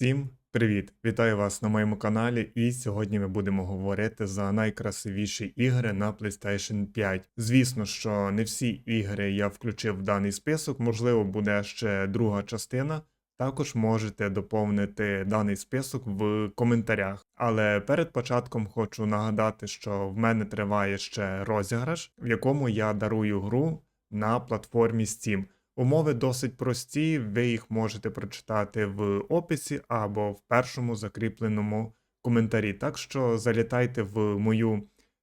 Всім привіт! Вітаю вас на моєму каналі. І сьогодні ми будемо говорити за найкрасивіші ігри на PlayStation 5. Звісно, що не всі ігри я включив в даний список, можливо, буде ще друга частина. Також можете доповнити даний список в коментарях. Але перед початком хочу нагадати, що в мене триває ще розіграш, в якому я дарую гру на платформі Steam. Умови досить прості, ви їх можете прочитати в описі або в першому закріпленому коментарі. Так що залітайте в мою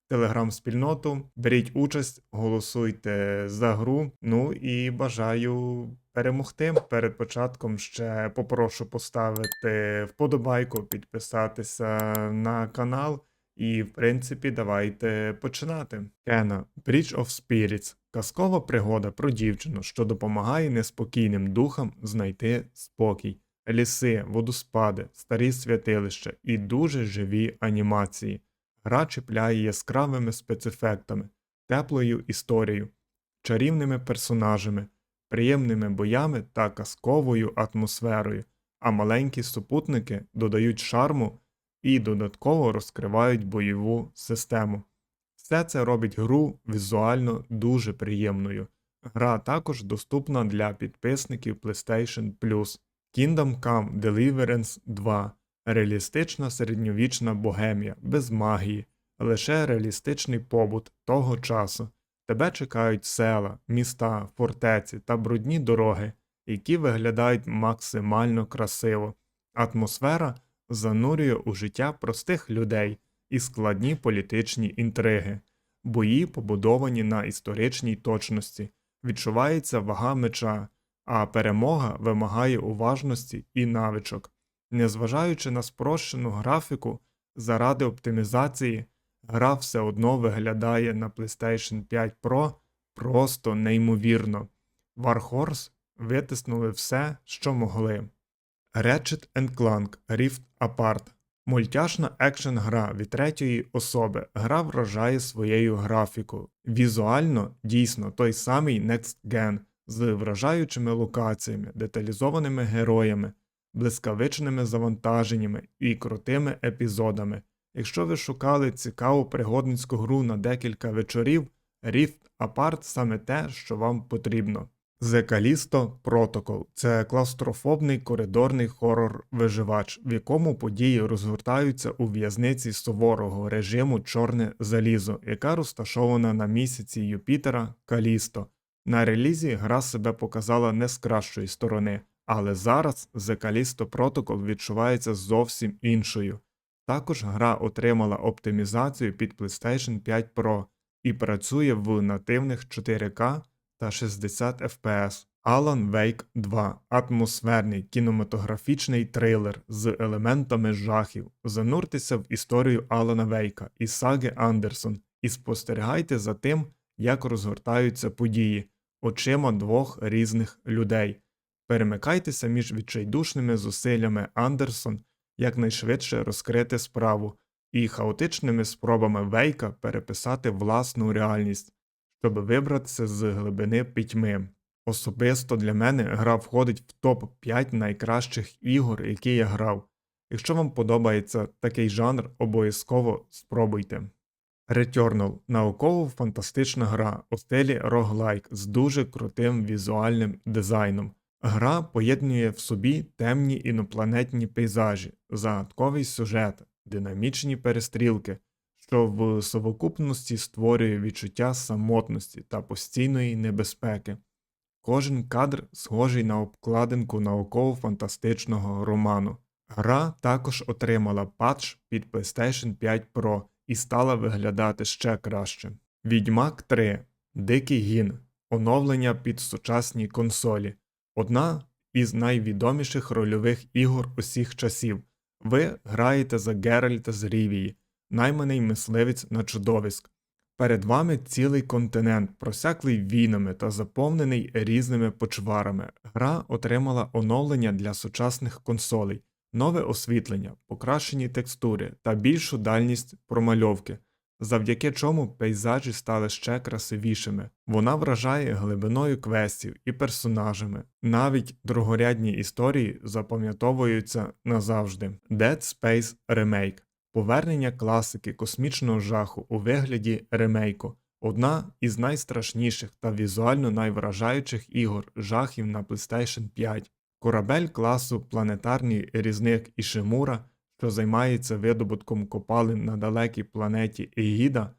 телеграм-спільноту, беріть участь, голосуйте за гру. Ну і бажаю перемогти. Перед початком ще попрошу поставити вподобайку, підписатися на канал. І, в принципі, давайте починати. Кена Bridge of Spirits казкова пригода про дівчину, що допомагає неспокійним духам знайти спокій, ліси, водоспади, старі святилища і дуже живі анімації. Гра чіпляє яскравими спецефектами, теплою історією, чарівними персонажами, приємними боями та казковою атмосферою, а маленькі супутники додають шарму і додатково розкривають бойову систему. Все це робить гру візуально дуже приємною. Гра також доступна для підписників PlayStation Plus. Kingdom Come Deliverance 2 реалістична середньовічна богемія, без магії, лише реалістичний побут того часу. Тебе чекають села, міста, фортеці та брудні дороги, які виглядають максимально красиво. Атмосфера занурює у життя простих людей і складні політичні інтриги, бої побудовані на історичній точності, відчувається вага меча, а перемога вимагає уважності і навичок. Незважаючи на спрощену графіку, заради оптимізації, гра все одно виглядає на PlayStation 5 Pro просто неймовірно. Warhorse витиснули все, що могли. Ratchet Clank Rift Apart Мультяшна екшен гра від третьої особи. Гра вражає своєю графікою. Візуально дійсно той самий Next Gen з вражаючими локаціями, деталізованими героями, блискавичними завантаженнями і крутими епізодами. Якщо ви шукали цікаву пригодницьку гру на декілька вечорів, Rift Apart саме те, що вам потрібно. The Callisto Protocol – це клаустрофобний коридорний хорор-виживач, в якому події розгортаються у в'язниці суворого режиму Чорне Залізо, яка розташована на місяці Юпітера Калісто. На релізі гра себе показала не з кращої сторони, але зараз The Callisto Protocol відчувається зовсім іншою. Також гра отримала оптимізацію під PlayStation 5 Pro і працює в нативних 4К та 60 FPS. Alan Wake 2 атмосферний кінематографічний трилер з елементами жахів. Зануртеся в історію Алана Вейка і саги Андерсон і спостерігайте за тим, як розгортаються події очима двох різних людей. Перемикайтеся між відчайдушними зусиллями Андерсон якнайшвидше розкрити справу і хаотичними спробами Вейка переписати власну реальність щоб вибратися з глибини пітьми. Особисто для мене гра входить в топ 5 найкращих ігор, які я грав. Якщо вам подобається такий жанр, обов'язково спробуйте. Returnal науково-фантастична гра у стилі роглайк з дуже крутим візуальним дизайном. Гра поєднує в собі темні інопланетні пейзажі, загадковий сюжет, динамічні перестрілки, що в совокупності створює відчуття самотності та постійної небезпеки. Кожен кадр схожий на обкладинку науково-фантастичного роману. Гра також отримала патч під PlayStation 5 Pro і стала виглядати ще краще. Відьмак 3 Дикий гін. Оновлення під сучасні консолі. Одна із найвідоміших рольових ігор усіх часів. Ви граєте за Геральта з Рівії, найманий мисливець на чудовиськ. Перед вами цілий континент, просяклий війнами та заповнений різними почварами. Гра отримала оновлення для сучасних консолей, нове освітлення, покращені текстури та більшу дальність промальовки. завдяки чому пейзажі стали ще красивішими. Вона вражає глибиною квестів і персонажами. Навіть другорядні історії запам'ятовуються назавжди. Dead Space Remake Повернення класики космічного жаху у вигляді ремейку. Одна із найстрашніших та візуально найвражаючих ігор жахів на PlayStation 5. Корабель класу Планетарний різник Ішимура, що займається видобутком копалин на далекій планеті Егіда,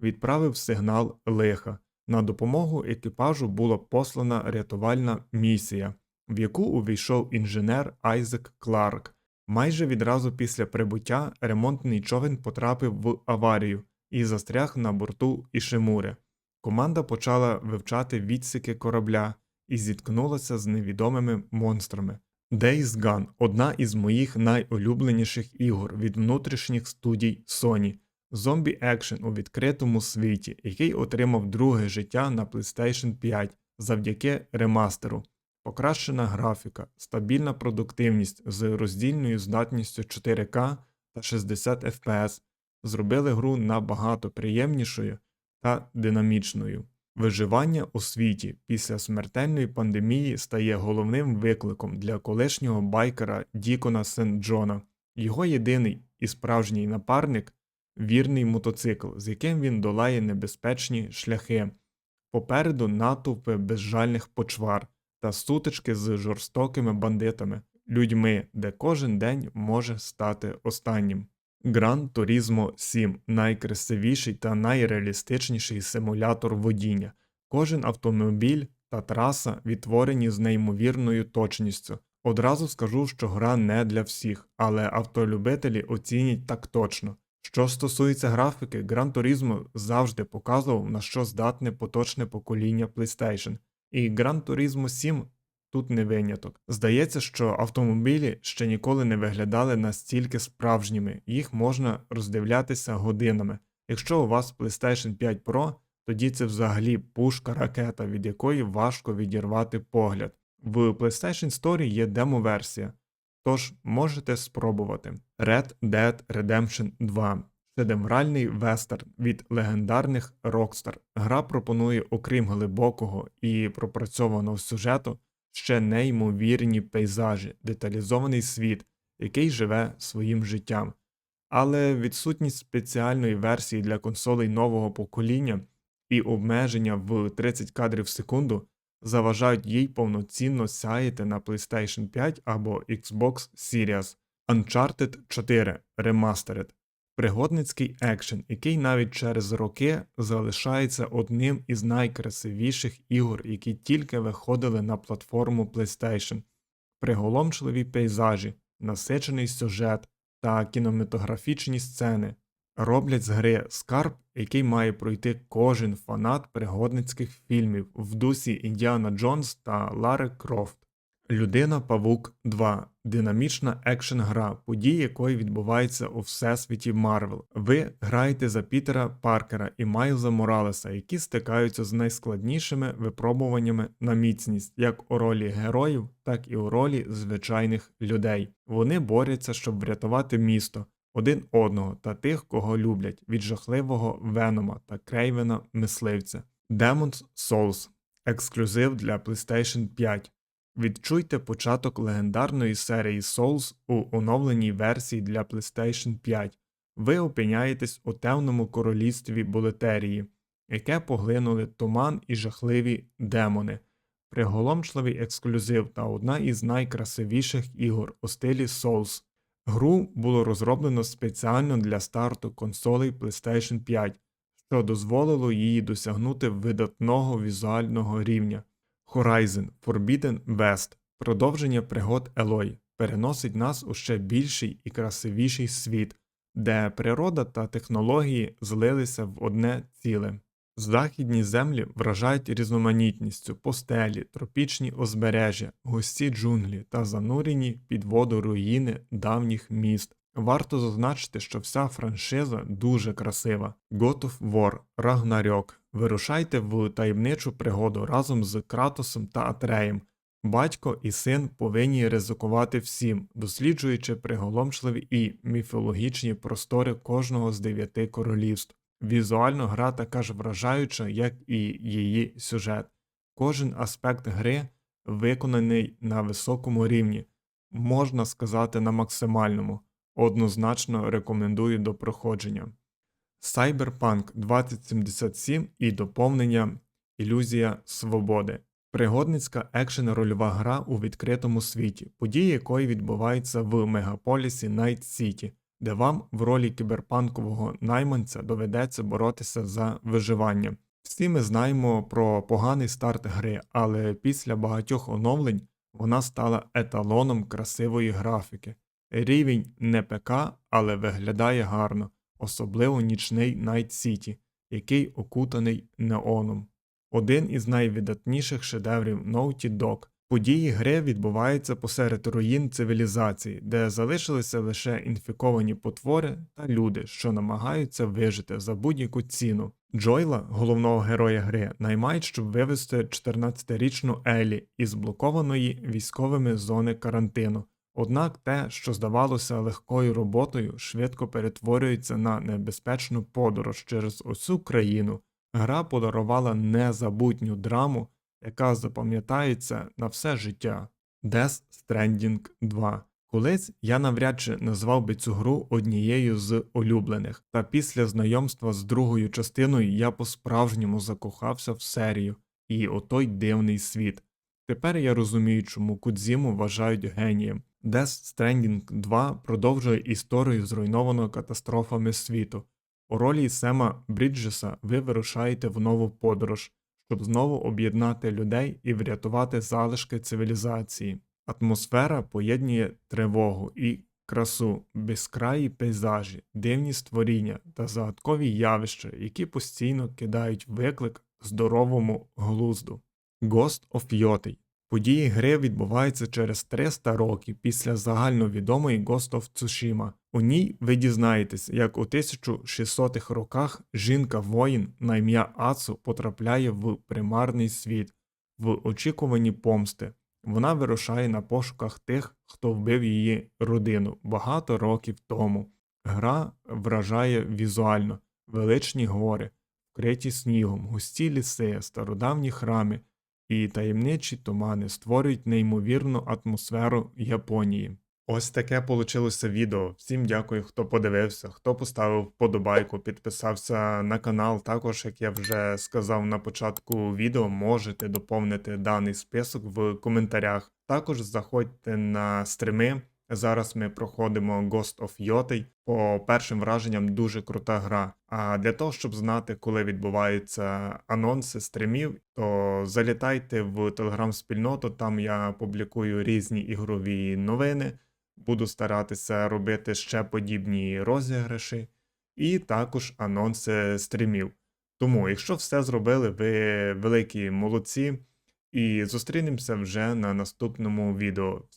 відправив сигнал лиха. На допомогу екіпажу була послана рятувальна місія, в яку увійшов інженер Айзек Кларк. Майже відразу після прибуття ремонтний човен потрапив в аварію і застряг на борту Ішимури. Команда почала вивчати відсіки корабля і зіткнулася з невідомими монстрами. Days Gone – одна із моїх найулюбленіших ігор від внутрішніх студій Sony. Зомбі екшен у відкритому світі, який отримав друге життя на PlayStation 5 завдяки ремастеру. Покращена графіка, стабільна продуктивність з роздільною здатністю 4К та 60 FPS зробили гру набагато приємнішою та динамічною. Виживання у світі після смертельної пандемії стає головним викликом для колишнього байкера Дікона Сент Джона. Його єдиний і справжній напарник вірний мотоцикл, з яким він долає небезпечні шляхи. Попереду натовпи безжальних почвар та сутички з жорстокими бандитами, людьми, де кожен день може стати останнім. Gran Turismo 7 найкрасивіший та найреалістичніший симулятор водіння. Кожен автомобіль та траса відтворені з неймовірною точністю. Одразу скажу, що гра не для всіх, але автолюбителі оцінять так точно. Що стосується графіки, Gran Turismo завжди показував, на що здатне поточне покоління PlayStation, і Gran Turismo 7 тут не виняток. Здається, що автомобілі ще ніколи не виглядали настільки справжніми, їх можна роздивлятися годинами. Якщо у вас PlayStation 5 Pro, тоді це взагалі пушка ракета, від якої важко відірвати погляд. В PlayStation Store є демо-версія, тож можете спробувати. Red Dead Redemption 2 Шедевральний вестерн від легендарних Rockstar. Гра пропонує, окрім глибокого і пропрацьованого сюжету, ще неймовірні пейзажі, деталізований світ, який живе своїм життям. Але відсутність спеціальної версії для консолей нового покоління і обмеження в 30 кадрів в секунду заважають їй повноцінно сяяти на PlayStation 5 або Xbox Series. Uncharted 4 Remastered Пригодницький екшен, який навіть через роки залишається одним із найкрасивіших ігор, які тільки виходили на платформу PlayStation, приголомшливі пейзажі, насичений сюжет та кінематографічні сцени роблять з гри скарб, який має пройти кожен фанат пригодницьких фільмів в дусі Індіана Джонс та Лари Крофт. Людина Павук 2 динамічна екшн гра, події якої відбуваються у всесвіті Марвел. Ви граєте за Пітера Паркера і Майлза Моралеса, які стикаються з найскладнішими випробуваннями на міцність, як у ролі героїв, так і у ролі звичайних людей. Вони борються, щоб врятувати місто. Один одного та тих, кого люблять від жахливого Венома та Крейвена мисливця. Demon's Souls ексклюзив для PlayStation 5. Відчуйте початок легендарної серії Souls у оновленій версії для PlayStation 5. Ви опиняєтесь у темному королівстві Болетерії, яке поглинули туман і жахливі демони, приголомшливий ексклюзив та одна із найкрасивіших ігор у стилі Souls. Гру було розроблено спеціально для старту консолей PlayStation 5, що дозволило їй досягнути видатного візуального рівня. Horizon Forbidden West продовження пригод Елой переносить нас у ще більший і красивіший світ, де природа та технології злилися в одне ціле. Західні землі вражають різноманітністю постелі, тропічні озбережжя, густі джунглі та занурені під воду руїни давніх міст. Варто зазначити, що вся франшиза дуже красива. God of War, Ragnarok. Вирушайте в таємничу пригоду разом з Кратосом та Атреєм. Батько і син повинні ризикувати всім, досліджуючи приголомшливі і міфологічні простори кожного з дев'яти королівств. Візуально гра така ж вражаюча, як і її сюжет. Кожен аспект гри виконаний на високому рівні, можна сказати на максимальному. Однозначно рекомендую до проходження. Cyberpunk 2077 і доповнення Ілюзія свободи. Пригодницька екшен-рольова гра у відкритому світі, події якої відбуваються в мегаполісі Найт Сіті, де вам в ролі кіберпанкового найманця доведеться боротися за виживання. Всі ми знаємо про поганий старт гри, але після багатьох оновлень вона стала еталоном красивої графіки. Рівень не ПК, але виглядає гарно, особливо нічний Найт Сіті, який окутаний неоном. Один із найвидатніших шедеврів Naughty Dog. Події гри відбуваються посеред руїн цивілізації, де залишилися лише інфіковані потвори та люди, що намагаються вижити за будь-яку ціну. Джойла, головного героя гри, наймають, щоб вивезти 14-річну Елі із блокованої військовими зони карантину. Однак те, що здавалося легкою роботою, швидко перетворюється на небезпечну подорож через усю країну. Гра подарувала незабутню драму, яка запам'ятається на все життя. Death Stranding 2. Колись я навряд чи назвав би цю гру однією з улюблених, та після знайомства з другою частиною я по-справжньому закохався в серію і отой дивний світ. Тепер я розумію, чому Кудзіму вважають генієм. Death Stranding 2 продовжує історію зруйнованого катастрофами світу. У ролі Сема Бріджеса ви вирушаєте в нову подорож, щоб знову об'єднати людей і врятувати залишки цивілізації. Атмосфера поєднує тривогу і красу, безкраї пейзажі, дивні створіння та загадкові явища, які постійно кидають виклик здоровому глузду. Ghost of Yotei Події гри відбуваються через 300 років після загальновідомої Ghost of Tsushima. У ній ви дізнаєтесь, як у 1600-х роках жінка-воїн на ім'я Ацу потрапляє в примарний світ в очікуванні помсти. Вона вирушає на пошуках тих, хто вбив її родину багато років тому. Гра вражає візуально, величні гори, вкриті снігом, густі ліси, стародавні храми і таємничі тумани створюють неймовірну атмосферу Японії. Ось таке получилося відео. Всім дякую, хто подивився, хто поставив вподобайку, підписався на канал. Також, як я вже сказав на початку відео, можете доповнити даний список в коментарях. Також заходьте на стріми. Зараз ми проходимо Ghost of Yotei. По першим враженням дуже крута гра. А для того, щоб знати, коли відбуваються анонси стрімів, то залітайте в телеграм-спільноту, там я публікую різні ігрові новини, буду старатися робити ще подібні розіграші, і також анонси стрімів. Тому, якщо все зробили, ви великі молодці, і зустрінемося вже на наступному відео.